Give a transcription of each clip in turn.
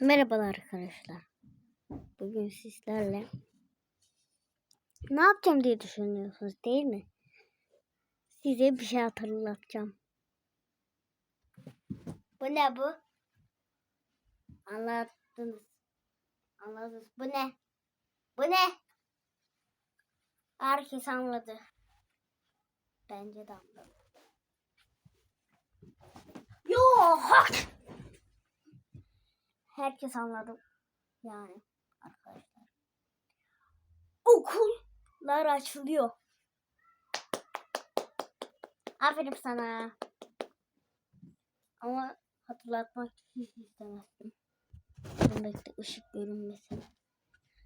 Merhabalar arkadaşlar. Bugün sizlerle ne yapacağım diye düşünüyorsunuz değil mi? Size bir şey hatırlatacağım. Bu ne bu? Anlattınız. Anladınız. Bu ne? Bu ne? Herkes anladı. Bence de anladı. Yok. Herkes anladı. Yani arkadaşlar. Okullar açılıyor. Aferin sana. Ama hatırlatmak hiç istemezdim. Bekle ışık görünmesin.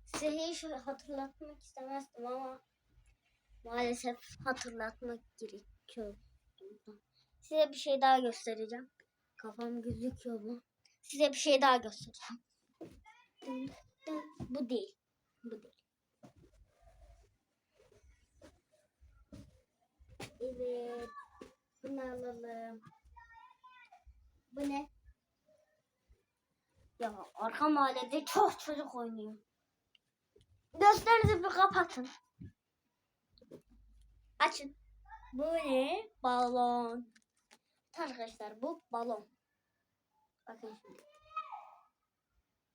Size hiç hatırlatmak istemezdim ama maalesef hatırlatmak gerekiyor. Size bir şey daha göstereceğim. Kafam gözüküyor mu? Size bir şey daha göstereceğim. Bu değil. Bu değil. Evet. Bunu alalım. Bu ne? Ya arka mahallede çok çocuk oynuyor. Gözlerinizi bir kapatın. Açın. Bu ne? Balon. Arkadaşlar bu balon. Bakın şimdi.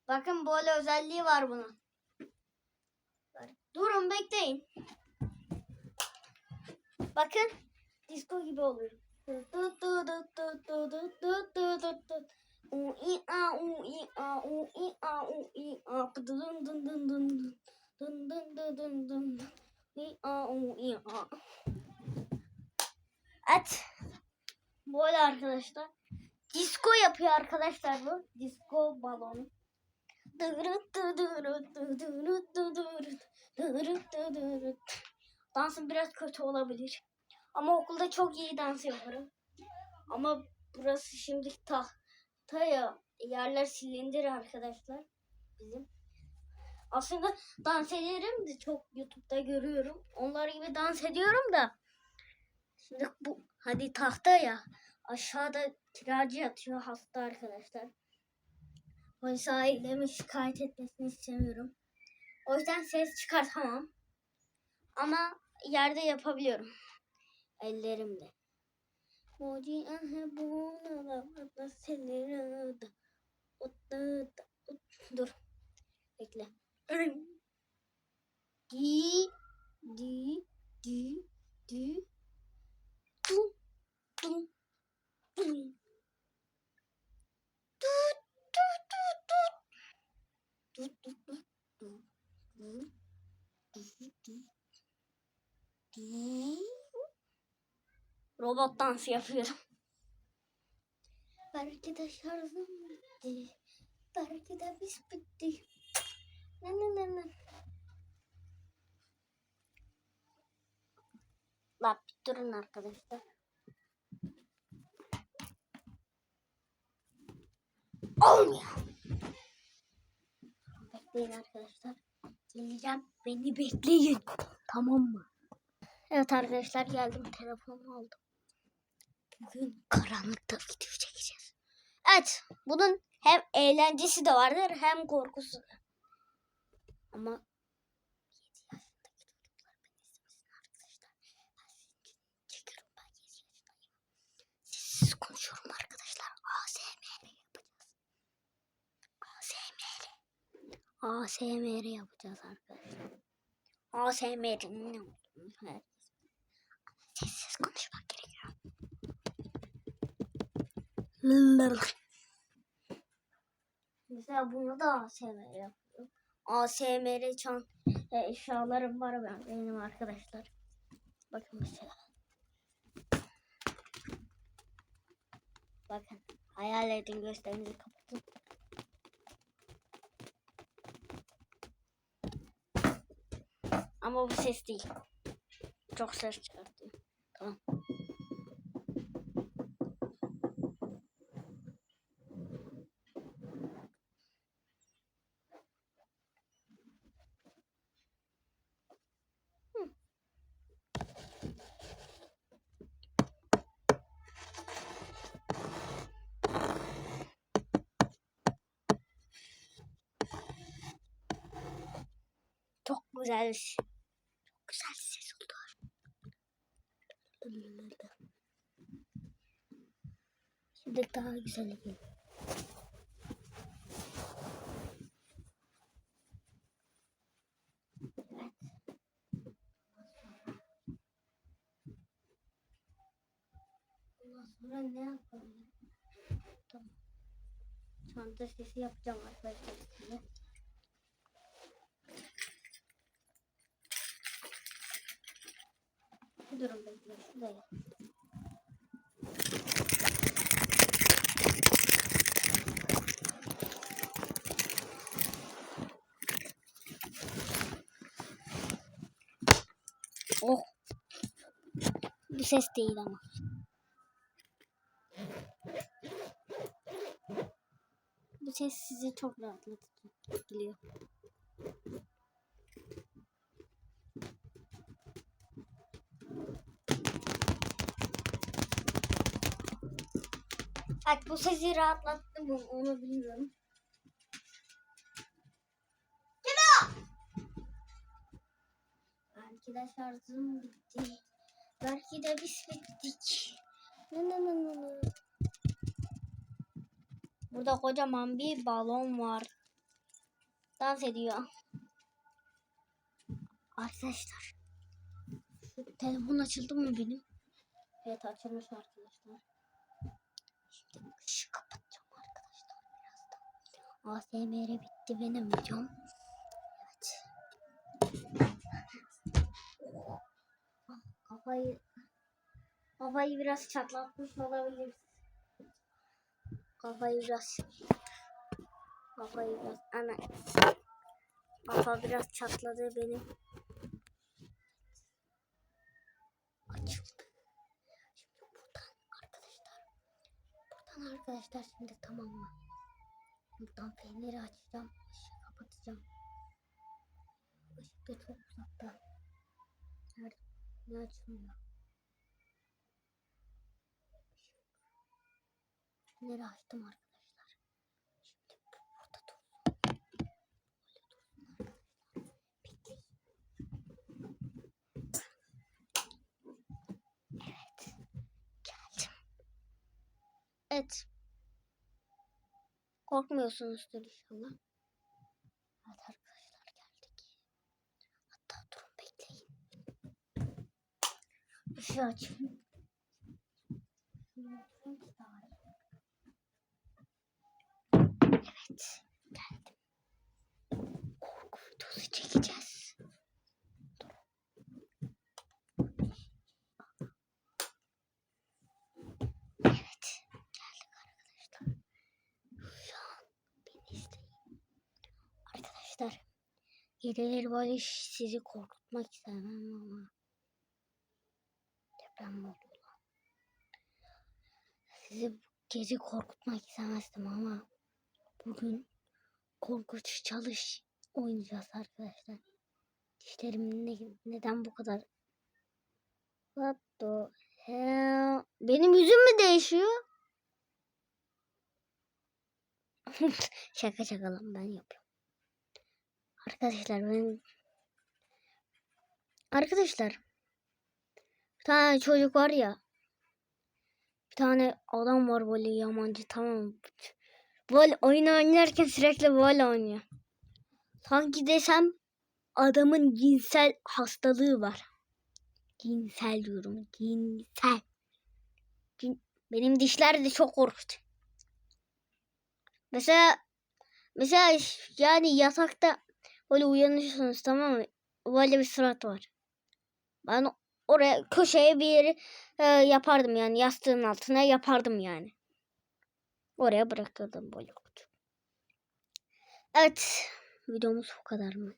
Bakın böyle özelliği var bunun. Durun bekleyin. Bakın disco gibi oluyor. At. Böyle arkadaşlar. Disco yapıyor arkadaşlar bu. Disco balonu. Dansım biraz kötü olabilir. Ama okulda çok iyi dans yaparım. Ama burası şimdi tahta ya. Yerler silindir arkadaşlar. Bizim. Aslında dans ederim de çok YouTube'da görüyorum. Onlar gibi dans ediyorum da. Şimdi bu hadi tahta ya. Aşağıda kiracı yatıyor hasta arkadaşlar. Polis ailemi şikayet etmesini istemiyorum. O yüzden ses çıkartamam. Ama yerde yapabiliyorum. Ellerimle. Dur. Bekle. Di di di di Robot dansı yapıyorum. Belki de şarjım bitti. Belki de biz bitti. Ne ne ne ne. La bir durun arkadaşlar. Olmuyor. Bekleyin arkadaşlar. Geleceğim. Beni bekleyin. Tamam mı? Evet arkadaşlar geldim. Telefonumu aldım. Bugün karanlıkta video çekeceğiz. Evet. Bunun hem eğlencesi de vardır hem korkusu da. Ama 7 yaşındaki çocuklar beni istemesin arkadaşlar. Ben sizin için çekiyorum. Ben 7 yaşındayım. Sessiz konuşuyorum arkadaşlar. ASMR yapacağız. ASMR. ASMR yapacağız arkadaşlar. ASMR'in ne olduğunu. Sessiz konuşmak gerekiyor. Mesela bunu da ASMR yapıyorum. ASMR çan e, eşyalarım var ben benim arkadaşlar. Bakın mesela. Bakın hayal edin gösterinizi kapatın. Ama bu ses değil. Çok ses çıkarttı. Tamam. Güzel. Çok güzel ses oldu. Şimdi daha güzel. Ondan sonra ne yapalım? Tamam. Çanta sesi yapacağım arkadaşlar. Durun bekle şuraya. Oh. Bu ses değil ama. Bu ses sizi çok rahatlatıyor. Evet bu sesi rahatlattı mı onu bilmiyorum. De şarjım bitti. Belki de biz bittik. Nı nı nı nı nı. Burada kocaman bir balon var. Dans ediyor. Arkadaşlar. Telefon açıldı mı benim? Evet açılmış arkadaşlar. Şimdi ışığı kapatacağım arkadaşlar birazdan. ASMR bitti benim videom. Kafayı kafayı biraz çatlatmış olabilir. Kafayı biraz kafayı biraz ana kafa biraz çatladı benim. Açıldı. Şimdi buradan arkadaşlar. Buradan arkadaşlar şimdi tamam mı? Buradan feneri açacağım. ışığı kapatacağım. Işık da çok uzakta. Nerede? Ne açılmıyor? Feneri açtım arkadaşlar. Şimdi bu burada dursun. Böyle dursun arkadaşlar. Evet. Geldim. Evet. Korkmuyorsunuzdur inşallah. Evet arkadaşlar geldik. Hatta durun bekleyin. Işığı açayım. Evet. Geldim. Korku videosu çekeceğiz. Evet. Geldik arkadaşlar. Şu an beni izleyin. Arkadaşlar. Geceleri sizi korkutmak istemem ama. Oluyor lan? Sizi gece korkutmak istemezdim ama. Bugün korkunç çalış oynayacağız arkadaşlar. Dişlerim ne, neden bu kadar? What the hell? Benim yüzüm mü değişiyor? şaka şaka lan ben yapıyorum. Arkadaşlar ben Arkadaşlar tane çocuk var ya bir tane adam var böyle yamancı tamam? Böyle oyun oynarken sürekli böyle oynuyor. Sanki desem adamın cinsel hastalığı var. Cinsel diyorum. Cinsel. Cin- Benim dişler de çok korktu. Mesela mesela yani yatakta böyle uyanıyorsunuz tamam mı? Böyle bir surat var. Ben oraya köşeye bir yeri e, yapardım yani yastığın altına yapardım yani. Oraya bırakırdım böyle kutu. Evet. Videomuz bu kadar mı?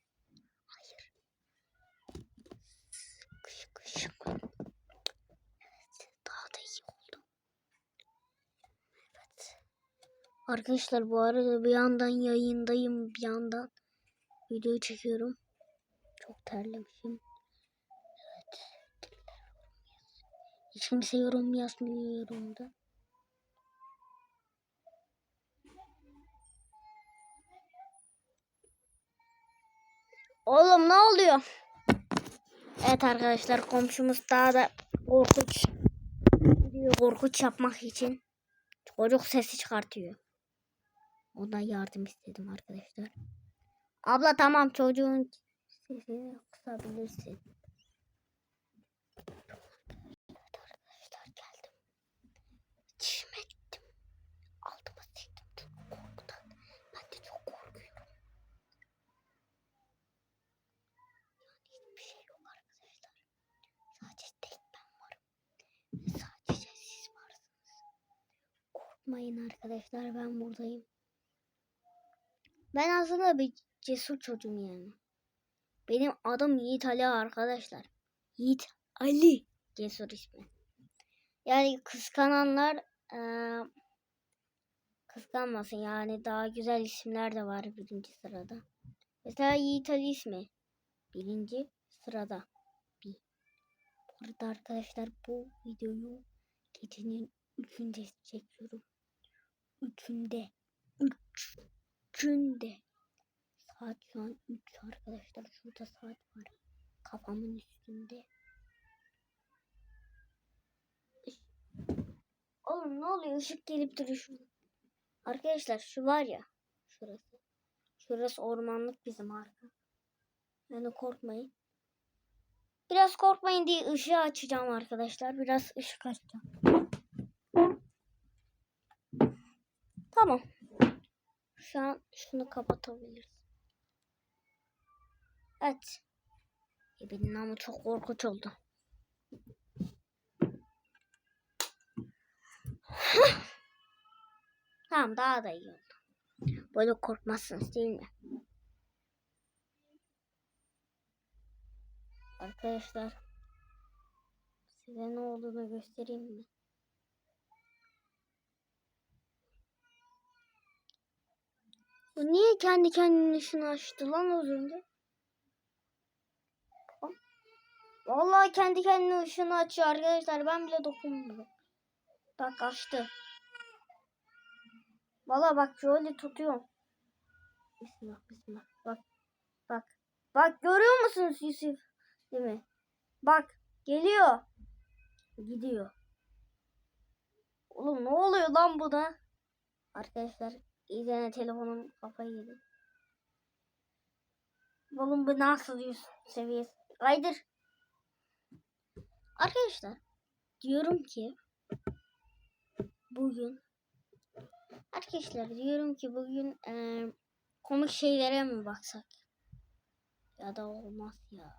Hayır. Kışık kışık. Evet. Daha da iyi oldu. Evet. Arkadaşlar bu arada bir yandan yayındayım. Bir yandan video çekiyorum. Çok terlemişim. Hiç kimse yorum yazmıyor yorumda. Oğlum ne oluyor? Evet arkadaşlar komşumuz daha da korkunç korkunç yapmak için çocuk sesi çıkartıyor. Ondan yardım istedim arkadaşlar. Abla tamam çocuğun sesini kısabilirsin. Evet arkadaşlar geldim. Çişime gittim. Altıma çektim çok korkudan. Ben de çok korkuyorum. Yani hiçbir şey yok arkadaşlar. Sadece tek ben varım. Ve sadece siz varsınız. Korkmayın arkadaşlar ben buradayım. Ben aslında bir cesur çocuğum yani. Benim adım Yiğit Ali arkadaşlar. Yiğit Ali cesur ismi. Yani kıskananlar eee, kıskanmasın yani daha güzel isimler de var birinci sırada. Mesela Yiğit Ali ismi birinci sırada. Bir. Bu arada arkadaşlar bu videoyu gecenin üçünde çekiyorum. Üçünde. Üç. Üçünde. Saat şu an 3 arkadaşlar. Şurada saat var. Kafamın üstünde. Oğlum ne oluyor? Işık gelip duruyor. Arkadaşlar şu var ya. Şurası. Şurası ormanlık bizim arka. Yani korkmayın. Biraz korkmayın diye ışığı açacağım arkadaşlar. Biraz ışık açacağım. Tamam. Şu an şunu kapatabiliriz. Evet. E benim ama çok korkunç oldu. tamam daha da iyi oldu. Böyle korkmazsınız değil mi? Arkadaşlar size ne olduğunu göstereyim mi? Niye kendi kendine ışını açtı lan az önce? Vallahi kendi kendine ışını açıyor arkadaşlar. Ben bile dokunmadım. Bak açtı. Vallahi bak şöyle tutuyorum. Bismillah bismillah. Bak. Bak. Bak görüyor musunuz Yusuf? Değil mi? Bak geliyor. Gidiyor. Oğlum ne oluyor lan bu da? Arkadaşlar İzlene telefonum kafayı yedi. Oğlum bu nasıl yüz seviyesi? Aydır. Arkadaşlar diyorum ki bugün arkadaşlar diyorum ki bugün eee, komik şeylere mi baksak? Ya da olmaz ya.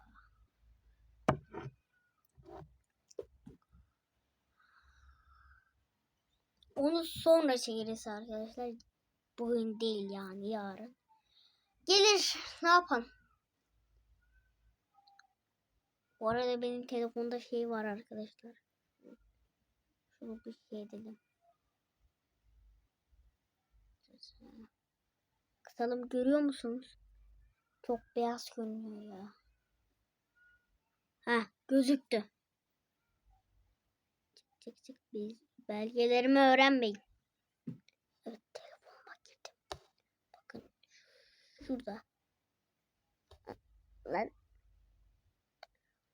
Onu sonra çekeriz arkadaşlar. Bugün değil yani yarın. Gelir ne yapalım? Bu arada benim telefonda şey var arkadaşlar. Şunu bir şey edelim. Kısalım görüyor musunuz? Çok beyaz görünüyor ya. Ha gözüktü. Çık çık çık belgelerimi öğrenmeyin. Evet telefonuma girdim. Bakın şurada. Lan.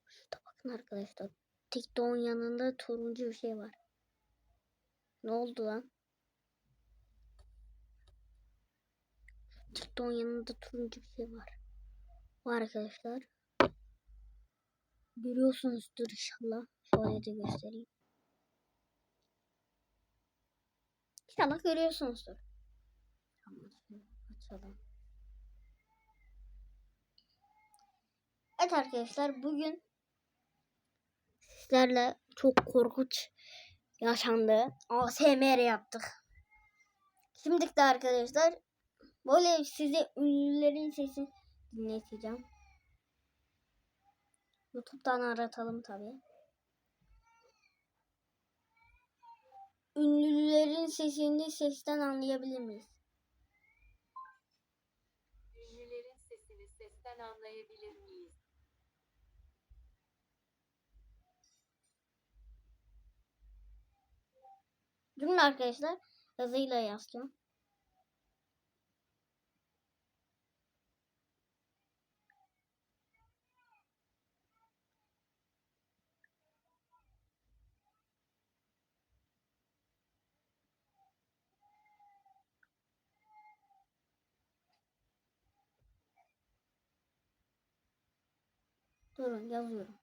Şurada bakın arkadaşlar. TikTok'un yanında turuncu bir şey var. Ne oldu lan? TikTok'un yanında turuncu bir şey var. Bu arkadaşlar. Görüyorsunuzdur inşallah. Şöyle de göstereyim. İnşallah görüyorsunuzdur. Tamam açalım. Evet arkadaşlar bugün sizlerle çok korkunç yaşandı. ASMR yaptık. Şimdi de arkadaşlar böyle size ünlülerin sesi dinleteceğim. YouTube'dan aratalım tabi. Ünlülerin sesini sesten anlayabilir miyiz? Ünlülerin sesini sesten anlayabilir miyiz? Durun arkadaşlar. Hızıyla yazacağım. Durun yazıyorum.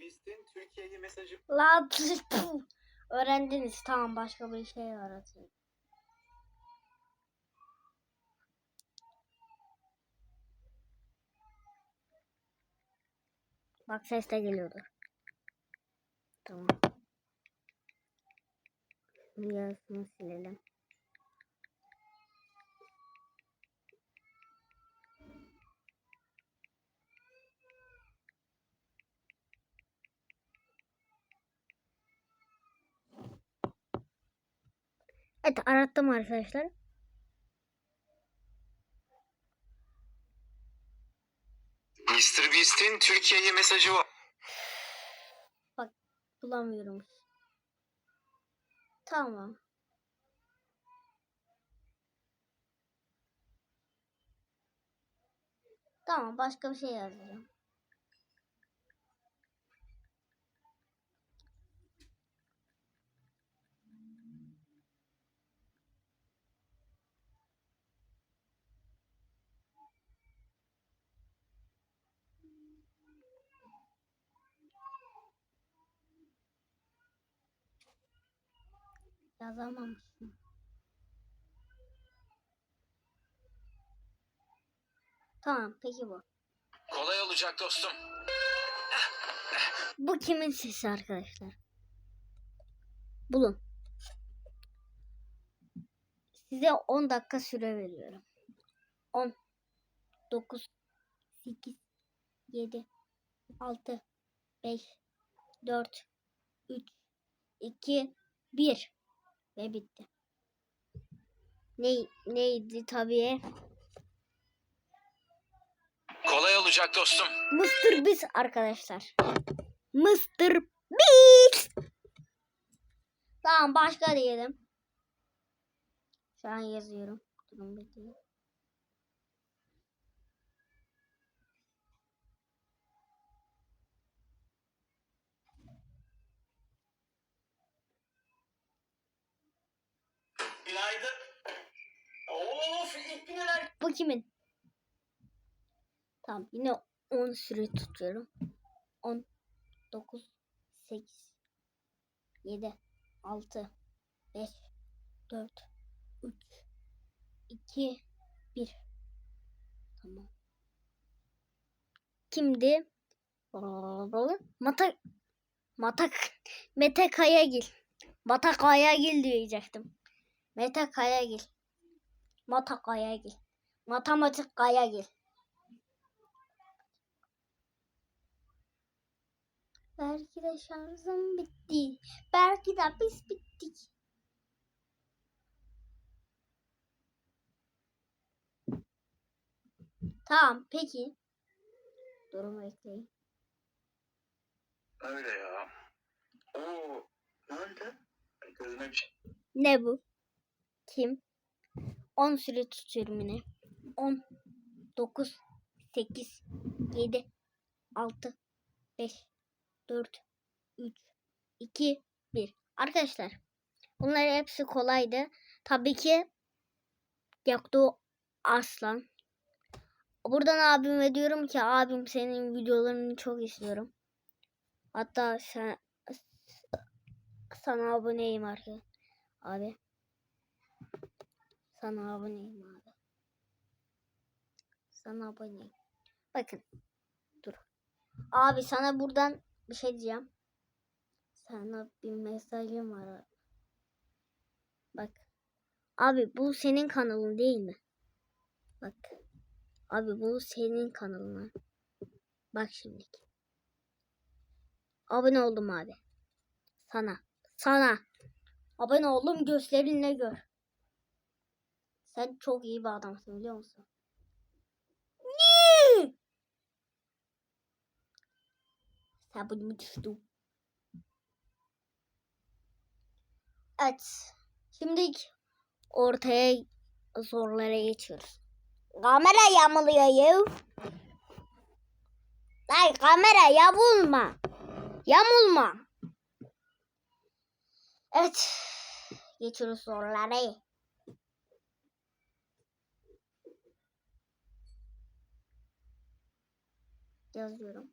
Beast'in Türkiye'ye mesajı La öğrendiniz. Tamam başka bir şey aratayım. Bak ses de geliyordur. Tamam. Bir yarısını silelim. Evet arattım arkadaşlar. Mr. Beast'in Türkiye'ye mesajı var. Bulamıyorum. Tamam. Tamam başka bir şey yazacağım. Yazamamışım. Tamam peki bu. Kolay olacak dostum. Bu kimin sesi arkadaşlar? Bulun. Size 10 dakika süre veriyorum. 10 9 8 7 6 5 4 3 2 1 ve bitti. Ne neydi tabii? Kolay olacak dostum. Mr. Beast arkadaşlar. Mr. Beast. Tamam başka diyelim. Şu an yazıyorum. Durun bekleyin. Günaydın. Of ilk güneler. Bu kimin? Tamam yine 10 süre tutuyorum. 10 9 8 7 6 5 4 3 2 1 Tamam. Kimdi? Mata Mata Mete Kayagil. Mata Kayagil diyecektim. Mete Kayagil. Mata Kayagil. Matematik Kayagil. Belki de şarjım bitti. Belki de biz bittik. Tamam peki. Durumu ekleyin. Öyle ya. Oo. Ne oldu? Gözüme bir şey. Ne bu? Kim? 10 süre tutuyorum yine. 10 9 8 7 6 5 4 3 2 1 Arkadaşlar bunlar hepsi kolaydı. Tabii ki Göktuğ Aslan. Buradan abime diyorum ki abim senin videolarını çok istiyorum. Hatta sen sana aboneyim arkadaşlar. Abi. Sana aboneyim abi. Sana aboneyim. Bakın. Dur. Abi sana buradan bir şey diyeceğim. Sana bir mesajım var abi. Bak. Abi bu senin kanalın değil mi? Bak. Abi bu senin kanalın ha. Bak şimdi. Abone oldum abi. Sana. Sana. Abone oldum gözlerinle gör. Sen çok iyi bir adamsın biliyor musun? Niye? Sen bunu düştün. Evet. Şimdi ortaya zorlara geçiyoruz. Kamera yamuluyor ya. Ay kamera yamulma. Yamulma. Evet. Geçiyoruz soruları. Yazıyorum.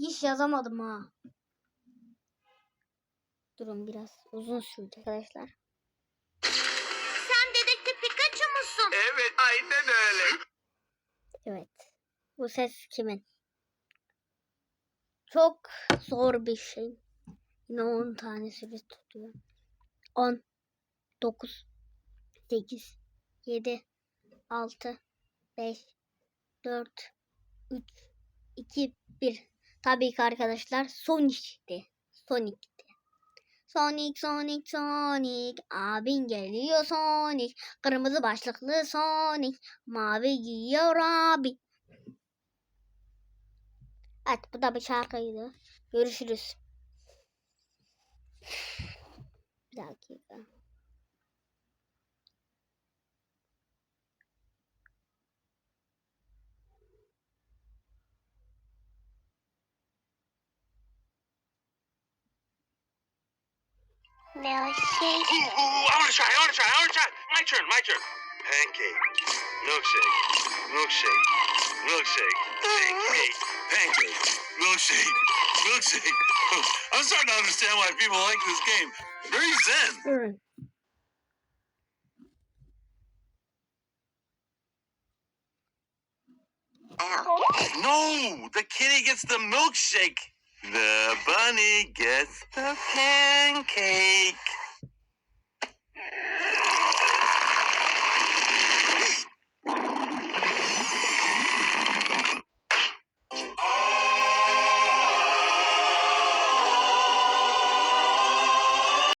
Hiç yazamadım ha. Durun biraz uzun sürdü arkadaşlar. Sen dedektif Pikachu musun? Evet aynen öyle. Evet. Bu ses kimin? Çok zor bir şey. Yine 10 tane süre tutuyor. 10 9 8 7 6 5 4 3 2 1 Tabii ki arkadaşlar Sonic'ti. Sonic'ti. Sonic Sonic Sonic abin geliyor Sonic kırmızı başlıklı Sonic mavi giyiyor abi Evet bu da bir şarkıydı. Görüşürüz. Bir dakika. Milkshake. Ooh, ooh, I wanna try, I wanna try, I wanna try. My turn, my turn. Pancake. Milkshake. Milkshake. Milkshake. Pancake. Pancake. Milkshake. Milkshake. I'm starting to understand why people like this game. Very zen. Durun. No, the kitty gets the milkshake. The bunny gets the pancake.